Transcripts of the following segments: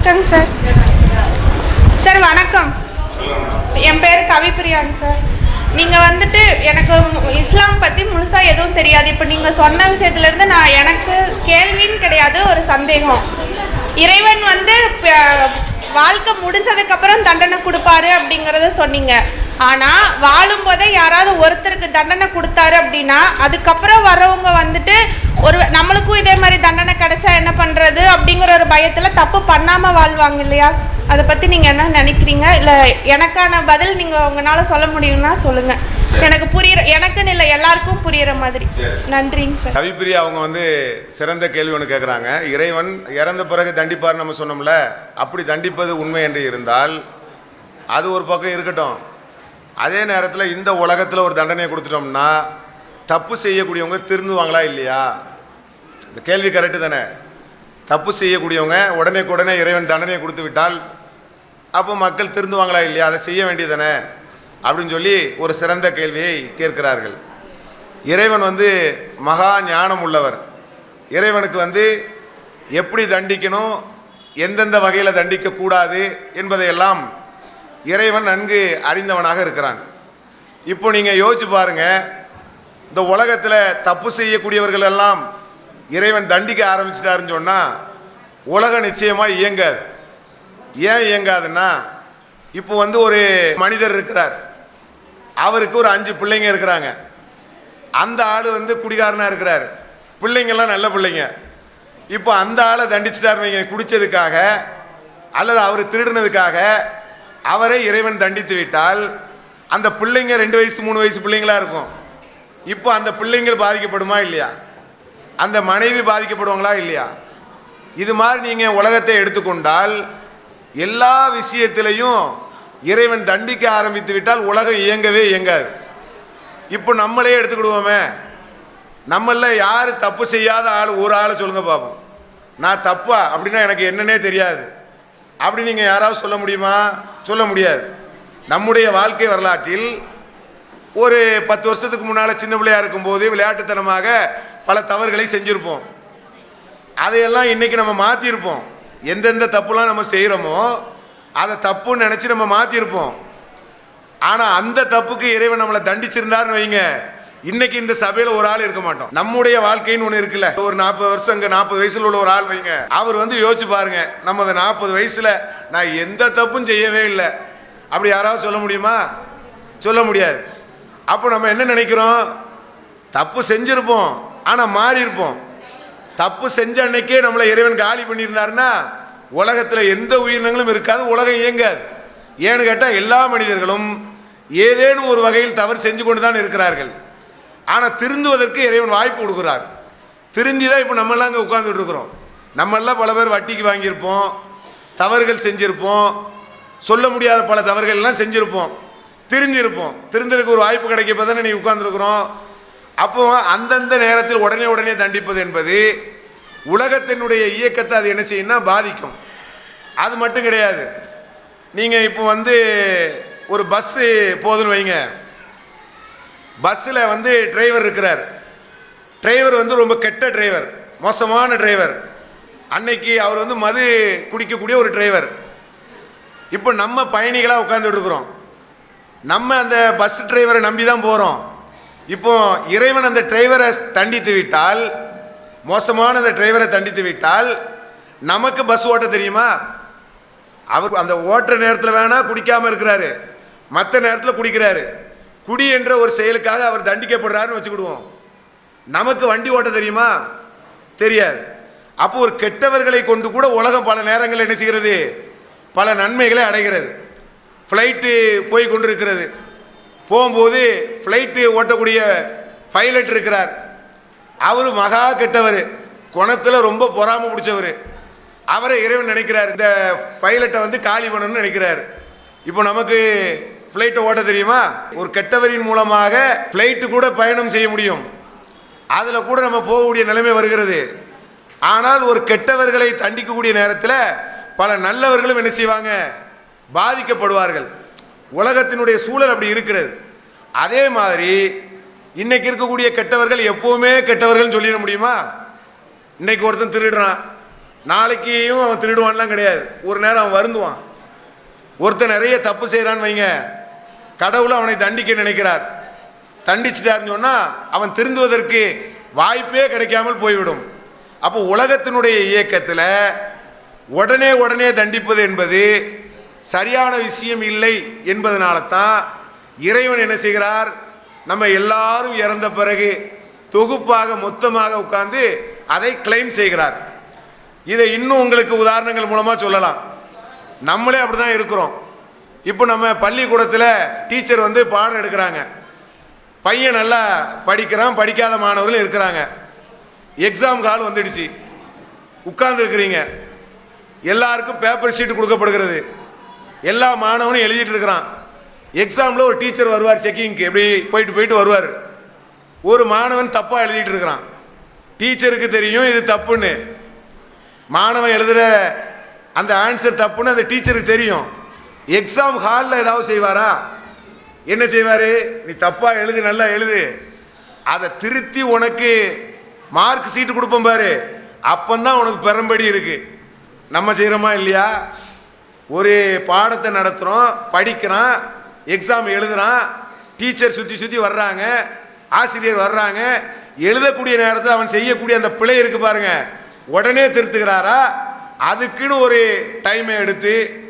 வணக்கங்க sir. Sir வணக்கம். என் பேர் கவிப்பிரியாங்க சார். நீங்கள் வந்துட்டு எனக்கு இஸ்லாம் பற்றி முழுசாக எதுவும் தெரியாது. இப்போ நீங்கள் சொன்ன விஷயத்துலேருந்து நான் எனக்கு கேள்வின்னு கிடையாது ஒரு சந்தேகம். இறைவன் வந்து ப- வாழ்க்கை முடிஞ்சதுக்கப்புறம் தண்டனை கொடுப்பாரு அப்படிங்கிறத சொன்னீங்க. ஆனால் வாழும்போதே யாராவது ஒருத்தருக்கு தண்டனை கொடுத்தாரு அப்படின்னா அதுக்கப்புறம் வரவங்க வந்துட்டு ஒரு நம்மளுக்கும் இதே மாதிரி தண்டனை கிடைச்சா என்ன பண்ணுறது அப்படிங்கிற ஒரு பயத்தில் தப்பு பண்ணாமல் வாழ்வாங்க இல்லையா? அதை பற்றி நீங்கள் என்ன நினைக்கிறீங்க? இல்லை எனக்கான பதில் நீங்கள் உங்களால் சொல்ல முடியும்னா சொல்லுங்கள் எனக்கு புரியுற எனக்குன்னு இல்லை எல்லாருக்கும் புரியுற மாதிரி. நன்றிங்க சார். கவிப்பிரியா அவங்க வந்து சிறந்த கேள்வி ஒன்று கேட்குறாங்க இறைவன் இறந்த பிறகு தண்டிப்பார் நம்ம சொன்னோம்ல அப்படி தண்டிப்பது உண்மை என்று இருந்தால் அது ஒரு பக்கம் இருக்கட்டும். அதே நேரத்தில் இந்த உலகத்தில் ஒரு தண்டனையை கொடுத்துட்டோம்னா தப்பு செய்யக்கூடியவங்க திருந்துவாங்களா இல்லையா? இந்த கேள்வி கரெக்டு தானே. தப்பு செய்யக்கூடியவங்க உடனே உடனே இறைவன் தண்டனையை கொடுத்து விட்டால் அப்போ மக்கள் திருந்துவாங்களா இல்லையா? அதை செய்ய வேண்டியதானே அப்படின்னு சொல்லி ஒரு சிறந்த கேள்வியை கேட்கிறார்கள். இறைவன் வந்து மகா ஞானம் உள்ளவர். இறைவனுக்கு வந்து எப்படி தண்டிக்கணும் எந்தெந்த வகையில் தண்டிக்கக்கூடாது என்பதையெல்லாம் இறைவன் நன்கு அறிந்தவனாக இருக்கிறான். இப்போ நீங்கள் யோசிச்சு பாருங்க இந்த உலகத்தில் தப்பு செய்யக்கூடியவர்கள் எல்லாம் இறைவன் தண்டிக்க ஆரம்பிச்சிட்டாருன்னு சொன்னால் உலகம் நிச்சயமாக இயங்காது. ஏன் இயங்காதுன்னா இப்போ வந்து ஒரு மனிதர் இருக்கிறார். அவருக்கு ஒரு அஞ்சு பிள்ளைங்க இருக்கிறாங்க. அந்த ஆள் வந்து குடிகாரனாக இருக்கிறார். பிள்ளைங்கெல்லாம் நல்ல பிள்ளைங்க. இப்போ அந்த ஆளை தண்டிச்சிட்டார் வைங்க குடித்ததுக்காக அல்லது அவர் திருடினதுக்காக அவரை இறைவன் தண்டித்து விட்டால் அந்த பிள்ளைங்க ரெண்டு வயசு மூணு வயசு பிள்ளைங்களா இருக்கும். இப்போ அந்த பிள்ளைங்கள் பாதிக்கப்படுமா இல்லையா? அந்த மனைவி பாதிக்கப்படுவாங்களா இல்லையா? இது மாதிரி நீங்கள் உலகத்தை எடுத்துக்கொண்டால் எல்லா விஷயத்திலையும் இறைவன் தண்டிக்க ஆரம்பித்து விட்டால் உலகம் இயங்கவே இயங்காது. இப்போ நம்மளே எடுத்துக்கிடுவோமே. நம்மள யார் தப்பு செய்யாத ஆள்? ஒரு ஆளை சொல்லுங்கள் பார்ப்போம் நான் தப்பா? அப்படின்னா எனக்கு என்னன்னே தெரியாது. அப்படி நீங்கள் யாராவது சொல்ல முடியுமா? சொல்ல முடியாது. நம்முடைய வாழ்க்கை வரலாற்றில் ஒரு பத்து வருஷத்துக்கு முன்னால் சின்ன பிள்ளையாக இருக்கும்போது விளையாட்டுத்தனமாக பல தவறுகளை செஞ்சுருப்போம். அதையெல்லாம் இன்றைக்கி நம்ம மாற்றிருப்போம் எந்தெந்த தப்புலாம் நம்ம செய்கிறோமோ அதை தப்புன்னு நினச்சி நம்ம மாற்றிருப்போம் ஆனால் அந்த தப்புக்கு இறைவன் நம்மளை தண்டிச்சிருந்தாருன்னு வைங்க. இன்னைக்கு இந்த சபையில் ஒரு ஆள் இருக்க மாட்டோம். நம்முடைய வாழ்க்கைன்னு ஒன்று இருக்குல்ல. ஒரு நாற்பது வருஷம் இங்கே நாற்பது வயசுல உள்ள ஒரு ஆள் வைங்க. அவர் வந்து யோசிச்சு பாருங்க. நம்ம அந்த நாற்பது வயசில் நான் எந்த தப்பும் செய்யவே இல்லை. அப்படி யாராவது சொல்ல முடியுமா? சொல்ல முடியாது. அப்போ நம்ம என்ன நினைக்கிறோம்? தப்பு செஞ்சுருப்போம். ஆனால் மாறி இருப்போம் தப்பு செஞ்ச அன்னைக்கே நம்மளை இறைவன் காலி பண்ணியிருந்தாருன்னா உலகத்தில் எந்த உயிரினங்களும் இருக்காது உலகம் இயங்காது. ஏன்னு கேட்டால் எல்லா மனிதர்களும் ஏதேனும் ஒரு வகையில் தவறு செஞ்சு கொண்டு தான் இருக்கிறார்கள். ஆனால் திருந்துவதற்கு இறைவன் வாய்ப்பு கொடுக்குறார். திருந்தி தான் இப்போ நம்மெல்லாம் இங்கே உட்காந்துட்டு இருக்கிறோம். நம்மெல்லாம் பல பேர் வட்டிக்கு வாங்கியிருப்போம் தவறுகள் செஞ்சுருப்போம் சொல்ல முடியாத பல தவறுகள் எல்லாம் செஞ்சிருப்போம். திருந்திருப்போம். திருந்ததுக்கு ஒரு வாய்ப்பு கிடைக்கப்போ தானே நீ உட்காந்துருக்குறோம் அப்போ அந்தந்த நேரத்தில் உடனே உடனே தண்டிப்பது என்பது உலகத்தினுடைய இயக்கத்தை அது என்ன செய்யும்னா பாதிக்கும். அது மட்டும் கிடையாது. நீங்கள் இப்போ வந்து ஒரு பஸ்ஸு போதுன்னு வைங்க. பஸ்ஸில் வந்து டிரைவர் இருக்கிறார். டிரைவர் வந்து ரொம்ப கெட்ட டிரைவர் மோசமான டிரைவர் அன்னைக்கு அவர் வந்து மது குடிக்கக்கூடிய ஒரு டிரைவர் இப்போ நம்ம பயணிகளாக உட்காந்துட்டு இருக்கிறோம் நம்ம அந்த பஸ் டிரைவரை நம்பி தான் போகிறோம் இப்போ இறைவன் அந்த டிரைவரை தண்டித்து விட்டால் மோசமான அந்த டிரைவரை தண்டித்து விட்டால் நமக்கு பஸ் ஓட்ட தெரியுமா? அவர் அந்த ஓட்டுற நேரத்தில் வேணால் குடிக்காமல் இருக்கிறாரு. மற்ற நேரத்தில் குடிக்கிறாரு. குடி என்ற ஒரு செயலுக்காக அவர் தண்டிக்கப்படுறாருன்னு வச்சுக்கிடுவோம். நமக்கு வண்டி ஓட்ட தெரியுமா? தெரியாது. அப்போ ஒரு கெட்டவர்களை கொண்டு கூட உலகம் பல நேரங்களில் என்ன செய்கிறது? பல நன்மைகளை அடைகிறது. ஃப்ளைட்டு போய் கொண்டிருக்கிறது. போகும்போது ஃப்ளைட்டு ஓட்டக்கூடிய பைலட் இருக்கிறார். அவர் மகா கெட்டவர். குணத்தில் ரொம்ப பொறாமை பிடிச்சவர். அவரை இறைவன் நினைக்கிறார். இந்த பைலட்டை வந்து காலி பண்ணணும்னு நினைக்கிறார். இப்போ நமக்கு ஃப்ளைட்டை ஓட்ட தெரியுமா? ஒரு கெட்டவரின் மூலமாக ஃப்ளைட்டு கூட பயணம் செய்ய முடியும். அதில் கூட நம்ம போகக்கூடிய நிலைமை வருகிறது. ஆனால் ஒரு கெட்டவர்களை தண்டிக்கக்கூடிய நேரத்தில் பல நல்லவர்களும் என்ன செய்வாங்க? பாதிக்கப்படுவார்கள். உலகத்தினுடைய சூழல் அப்படி இருக்கிறது. அதே மாதிரி இன்னைக்கு இருக்கக்கூடிய கெட்டவர்கள் எப்போவுமே கெட்டவர்கள் சொல்லிட முடியுமா? இன்னைக்கு ஒருத்தன் திருடுறான். நாளைக்கையும் அவன் திருடுவான்லாம் கிடையாது. ஒரு நேரம் அவன் வருந்துவான். ஒருத்தன் நிறைய தப்பு செய்கிறான்னு வைங்க. கடவுள் அவனை தண்டிக்க நினைக்கிறார். தண்டிச்சிட்டாருன்னு சொன்னால் அவன் திருந்துவதற்கு வாய்ப்பே கிடைக்காமல் போய்விடும். அப்போ உலகத்தினுடைய இயக்கத்தில் உடனே உடனே தண்டிப்பது என்பது சரியான விஷயம் இல்லை என்பதனால தான் இறைவன் என்ன செய்கிறார்? நம்ம எல்லாரும் இறந்த பிறகு தொகுப்பாக மொத்தமாக உட்கார்ந்து அதை கிளைம் செய்கிறார். இதை இன்னும் உங்களுக்கு உதாரணங்கள் மூலமாக சொல்லலாம். நம்மளே அப்படி தான் இருக்கிறோம். இப்போ நம்ம பள்ளிக்கூடத்தில் டீச்சர் வந்து பாடம் எடுக்கிறாங்க. பையன் நல்லா படிக்கிறான் படிக்காத மாணவர்களும் இருக்கிறாங்க. எக்ஸாம் கால் வந்துடுச்சு. உட்கார்ந்துருக்கிறீங்க எல்லாருக்கும் பேப்பர் ஷீட் கொடுக்கப்படுகிறது. எல்லா மாணவனும் எழுதிட்டு இருக்கிறான். எக்ஸாமில் ஒரு டீச்சர் வருவார் செக்கிங்க்கு எப்படி? போயிட்டு போயிட்டு வருவார். ஒரு மாணவன் தப்பாக எழுதிட்டு இருக்கிறான். டீச்சருக்கு தெரியும் இது தப்புன்னு. மாணவன் எழுதுகிற அந்த ஆன்சர் தப்புன்னு அந்த டீச்சருக்கு தெரியும். எக்ஸாம் ஹாலில் ஏதாவது செய்வாரா? என்ன செய்வார்? நீ தப்பாக எழுது நல்லா எழுது. அதை திருத்தி உனக்கு மார்க் சீட்டு கொடுப்போம் பாரு. அப்பந்தான் உனக்கு பெறம்படி இருக்கு. நம்ம செய்கிறோமா இல்லையா? ஒரு பாடத்தை நடத்துகிறோம் படிக்கிறான். எக்ஸாம் எழுதுறான். டீச்சர் சுற்றி சுற்றி வர்றாங்க. ஆசிரியர் வர்றாங்க. எழுதக்கூடிய நேரத்தில் அவன் செய்யக்கூடிய அந்த பிழை இருக்கு பாருங்க. உடனே திருத்துகிறாரா? அதுக்குன்னு ஒரு டைமை எடுத்து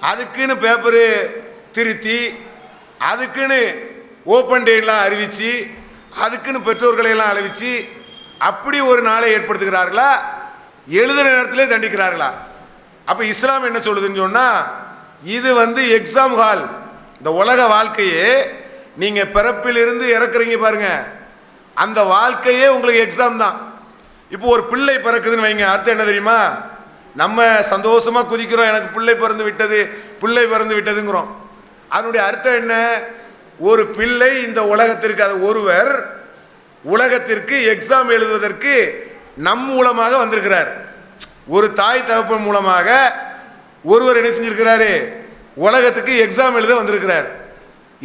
அதுக்குன்னு பேப்பரு திருத்தி அதுக்குன்னு ஓப்பன் டேலாம் அறிவித்து அதுக்குன்னு பெற்றோர்களை எல்லாம் அறிவித்து அப்படி ஒரு நாளை ஏற்படுத்துகிறார்களா? எழுதுகிற நேரத்திலே தண்டிக்கிறார்களா? அப்போ இஸ்லாம் என்ன சொல்லுதுன்னு சொன்னால் இது வந்து எக்ஸாம் ஹால் இந்த உலக வாழ்க்கையே நீங்கள் பிறப்பிலிருந்து இறக்குறீங்க பாருங்க. அந்த வாழ்க்கையே உங்களுக்கு எக்ஸாம் தான். இப்போ ஒரு பிள்ளை பிறக்குதுன்னு வைங்க. அர்த்தம் என்ன தெரியுமா? நம்ம சந்தோஷமாக குதிக்கிறோம். எனக்கு பிள்ளை பிறந்து விட்டது பிள்ளை பிறந்து விட்டதுங்கிறோம். அதனுடைய அர்த்தம் என்ன? ஒரு பிள்ளை இந்த உலகத்திற்கு அது ஒருவர் உலகத்திற்கு எக்ஸாம் எழுதுவதற்கு நம் மூலமாக வந்திருக்கிறார். ஒரு தாய் தகப்பன் மூலமாக ஒருவர் என்ன செஞ்சிருக்கிறாரு? உலகத்துக்கு எக்ஸாம் எழுத வந்திருக்கிறார்.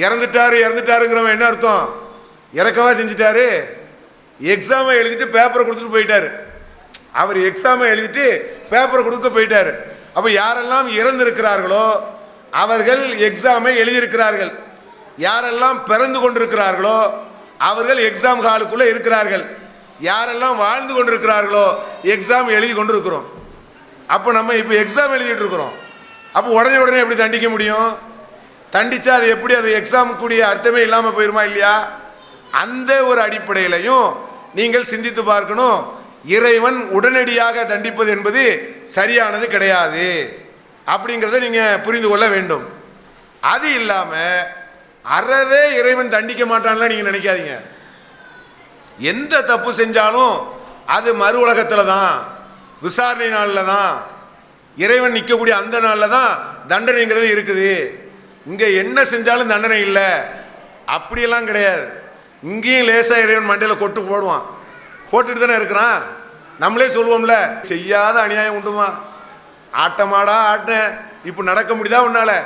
இறந்துட்டாரு இறந்துட்டாருங்கிறவன் என்ன அர்த்தம்? இறக்கவா செஞ்சிட்டாரு? எக்ஸாமை எழுதிட்டு பேப்பரை கொடுத்துட்டு போயிட்டாரு. அவர் எக்ஸாமை எழுதிட்டு பேப்பரை கொடுக்க போயிட்டாரு. அப்போ யாரெல்லாம் இறந்திருக்கிறார்களோ அவர்கள் எக்ஸாமை எழுதியிருக்கிறார்கள். யாரெல்லாம் பிறந்து கொண்டிருக்கிறார்களோ அவர்கள் எக்ஸாம் ஹாலுக்குள்ளே இருக்கிறார்கள். யாரெல்லாம் வாழ்ந்து கொண்டிருக்கிறார்களோ எக்ஸாம் எழுதி கொண்டிருக்கிறோம். அப்போ நம்ம இப்போ எக்ஸாம் எழுதிட்டு இருக்கிறோம். அப்போ உடனே உடனே எப்படி தண்டிக்க முடியும்? தண்டிச்சா அது எப்படி? அது எக்ஸாமுக்குரிய அர்த்தமே இல்லாமல் போயிருமா இல்லையா? அந்த ஒரு அடிப்படையிலையும் நீங்கள் சிந்தித்து பார்க்கணும். இறைவன் உடனடியாக தண்டிப்பது என்பது சரியானது கிடையாது. அப்படிங்கிறத நீங்கள் புரிந்து கொள்ள வேண்டும். அது இல்லாமல் அறவே இறைவன் தண்டிக்க மாட்டான்லாம் நீங்கள் நினைக்காதீங்க. எந்த தப்பு செஞ்சாலும் அது மறு உலகத்தில் தான் விசாரணை நாளில் தான் இறைவன் நிற்கக்கூடிய அந்த நாளில் தான் தண்டனைங்கிறது இருக்குது. இங்கே என்ன செஞ்சாலும் தண்டனை இல்லை. அப்படியெல்லாம் கிடையாது. இங்கேயும் லேசாக இறைவன் மண்டையில் கொட்டு போடுவான். போட்டுட்டு தானே இருக்கிறான். நம்மளே சொல்லுவோம்ல செய்யாத அநியாயம் உண்டுமா? ஆட்டமாடா ஆட்டினேன் இப்போ நடக்க முடியுதா உன்னால்?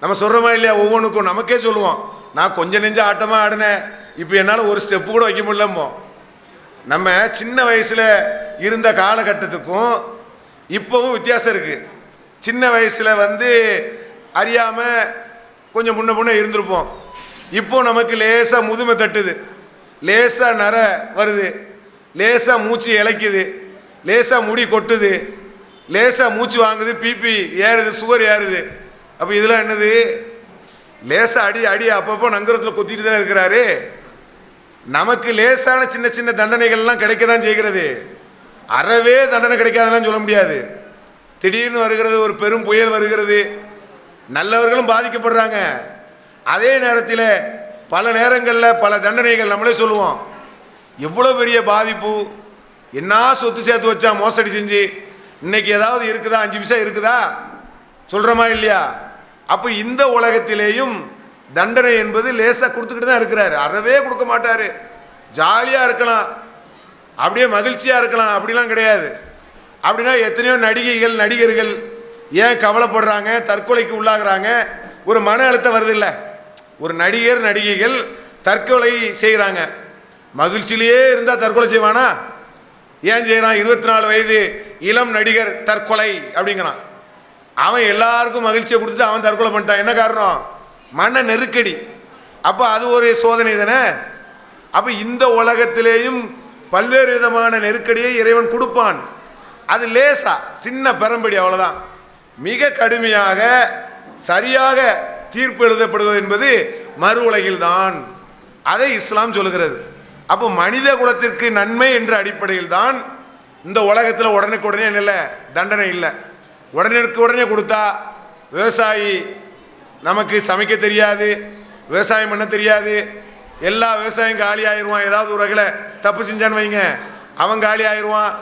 நம்ம சொல்கிறோமா இல்லையா? ஒவ்வொன்றுக்கும் நமக்கே சொல்லுவோம். நான் கொஞ்சம் நெஞ்ச ஆட்டமாக ஆடினேன் இப்போ என்னால் ஒரு ஸ்டெப்பு கூட வைக்க முடியலம்போ. நம்ம சின்ன வயசில் இருந்த காலகட்டத்துக்கும் இப்போவும் வித்தியாசம் இருக்குது சின்ன வயசில் வந்து அறியாமல் கொஞ்சம் முன்ன முன்னே இருந்திருப்போம். இப்போ நமக்கு லேசாக முதுமை தட்டுது. லேசாக நர வருது. லேசாக மூச்சு இளைக்குது லேசாக முடி கொட்டுது. லேசாக மூச்சு வாங்குது பிபி ஏறுது சுகர் ஏறுது. அப்போ இதெல்லாம் என்னது? லேசாக அடி அடி அப்பப்போ நங்கரத்தில் கொத்திட்டு தான் இருக்கிறாரு. நமக்கு லேசான சின்ன சின்ன தண்டனைகள்லாம் கிடைக்க தான் செய்கிறது. அறவே தண்டனை கிடைக்காதெல்லாம் சொல்ல முடியாது. திடீர்னு வருகிறது ஒரு பெரும் புயல் வருகிறது. நல்லவர்களும் பாதிக்கப்படுறாங்க. அதே நேரத்தில் பல நேரங்களில் பல தண்டனைகள் நம்மளே சொல்லுவோம். எவ்வளோ பெரிய பாதிப்பு? என்ன சொத்து சேர்த்து வச்சா மோசடி செஞ்சு? இன்னைக்கு ஏதாவது இருக்குதா? அஞ்சு பைசா இருக்குதா? சொல்கிறோமா இல்லையா? அப்போ இந்த உலகத்திலேயும் தண்டனை என்பது லேசாக கொடுத்துக்கிட்டு தான் இருக்கிறாரு. அறவே கொடுக்க மாட்டார். ஜாலியாக இருக்கலாம். அப்படியே மகிழ்ச்சியாக இருக்கலாம் அப்படிலாம் கிடையாது. அப்படின்னா எத்தனையோ நடிகைகள் நடிகர்கள் ஏன் கவலைப்படுறாங்க தற்கொலைக்கு உள்ளாகிறாங்க? ஒரு மன அழுத்தம் வருது இல்லை ஒரு நடிகர் நடிகைகள் தற்கொலை செய்கிறாங்க மகிழ்ச்சியிலேயே இருந்தால் தற்கொலை செய்வானா? ஏன் செய்கிறான் இருபத்தி நாலு வயது இளம் நடிகர் தற்கொலை அப்படிங்கிறான். அவன் எல்லாருக்கும் மகிழ்ச்சியை கொடுத்துட்டு அவன் தற்கொலை பண்ணிட்டான். என்ன காரணம்? மன நெருக்கடி. அப்போ அது ஒரு சோதனை தானே? அப்போ இந்த உலகத்திலேயும் பல்வேறு விதமான நெருக்கடியை இறைவன் கொடுப்பான். அது லேசா சின்ன பெரம்படி அவ்வளோதான் மிக கடுமையாக சரியாக தீர்ப்பு எழுதப்படுவது என்பது மறு உலகில்தான். அதை இஸ்லாம் சொல்லுகிறது. அப்போ மனித குலத்திற்கு நன்மை என்ற அடிப்படையில் தான் இந்த உலகத்தில் உடனுக்குடனே இல்லை? தண்டனை இல்லை. உடனே உடனே கொடுத்தா விவசாயி நமக்கு சமைக்க தெரியாது விவசாயம் பண்ண தெரியாது எல்லா விவசாயம் காலி ஆயிடுவான் ஏதாவது ஒரு வகையில் தப்பு செஞ்சான்னு வைங்க. அவன் காலி ஆயிடுவான்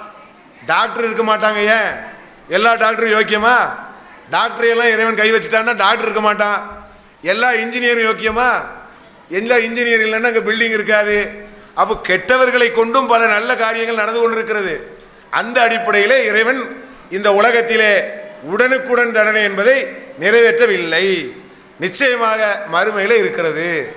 டாக்டர் இருக்க மாட்டாங்க ஏன்? எல்லா டாக்டரும் யோக்கியமா? டாக்டர் எல்லாம் இறைவன் கை வச்சுட்டான்னா டாக்டர் இருக்க மாட்டான். எல்லா இன்ஜினியரும் யோக்கியமா? எல்லா இன்ஜினியர் இல்லைன்னா அங்கே பில்டிங் இருக்காது. அப்போ கெட்டவர்களை கொண்டும் பல நல்ல காரியங்கள் நடந்து கொண்டிருக்கிறது. அந்த அடிப்படையிலே இறைவன் இந்த உலகத்திலே உடனுக்குடன் தண்டனை என்பதை நிறைவேற்றவில்லை. நிச்சயமாக மறுமையில் இருக்கிறது.